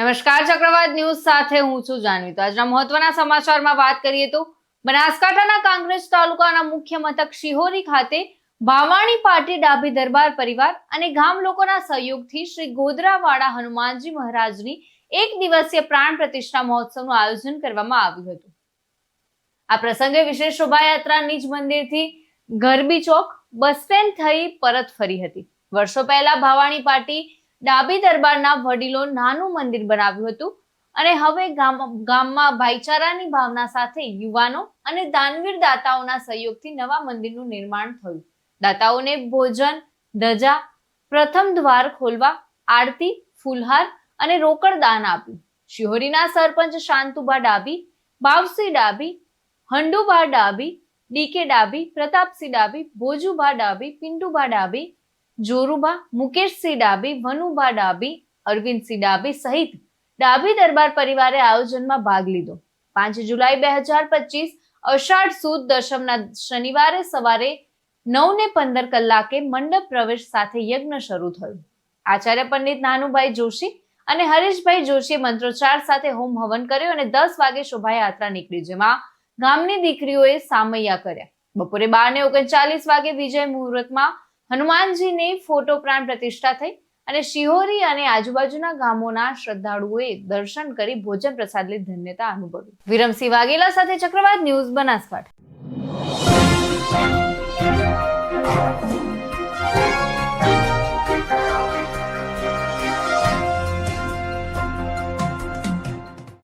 નમસ્કાર, ચક્રવાત ન્યૂઝ સાથે હું છું જાનવી તો આજના મહત્વના સમાચારમાં વાત કરીએ તો બનાસકાંઠાના કોંગ્રેસ તાલુકાના મુખ્ય મથક શિહોરી ખાતે ભાવાણી પાર્ટી ડાભી દરબાર પરિવાર અને ગામ લોકોના સહયોગથી શ્રી ગોધરાવાડા હનુમાનજી મહારાજની એક દિવસીય પ્રાણ પ્રતિષ્ઠા મહોત્સવનું આયોજન કરવામાં આવ્યું હતું. આ પ્રસંગે વિશેષ શોભાયાત્રા નિજ મંદિરથી ગરબી ચોક બસ સ્ટેન્ડ થઈ પરત ફરી હતી. વર્ષો પહેલા ભાવાણી પાર્ટી ડાબી દરબારના વડીલો નાનું મંદિર બનાવ્યું હતું અને હવે ગામમાં ભાઈચારાની ભાવના સાથે યુવાનો અને દાનવીર દાતાઓના સહયોગથી નવા મંદિરનું નિર્માણ થયું. દાતાઓને ભોજન, ધજા, પ્રથમ દ્વાર ખોલવા, આરતી, ફૂલહાર અને રોકડ દાન આપ્યું. શિહોરીના સરપંચ શાંતુબા ડાબી, બાવસી ડાબી, હંડુબા ડાબી ડીકે ડાબી, પ્રતાપસિંહ ડાબી, ભોજુબા ડાબી, પિન્ટુબા ડાબી જોરુબા, મુકેશસિંહ ડાબી વનુબા ડાબી અરવિંદસિંહ ડાબી સહિત ડાબી દરબાર પરિવારે આયોજનમાં ભાગ લીધો. પાંચ જુલાઈ બે હજાર પચીસ, અષાઢ સુદ દશમના શનિવારે સવારે નવ ને પંદર કલાકે મંડપ પ્રવેશ સાથે યજ્ઞ શરૂ થયો. આચાર્ય પંડિત નાનુભાઈ જોશી અને હરીશભાઈ જોશીએ મંત્રોચ્ચાર સાથે હોમ હવન કર્યો અને દસ વાગે શોભાયાત્રા નીકળી, જેમાં ગામની દીકરીઓએ સામૈયા કર્યા. બપોરે બાર ને ઓગણચાલીસ વાગે વિજય મુહૂર્તમાં હનુમાનજીની ફોટો પ્રાણ પ્રતિષ્ઠા થઈ અને શિહોરી અને આજુબાજુના ગામોના શ્રદ્ધાળુઓએ દર્શન કરી ભોજન પ્રસાદની ધન્યતા અનુભવી. વિરમસિંહ વાઘેલા સાથે ચક્રવાત ન્યૂઝ બનાસકાંઠા.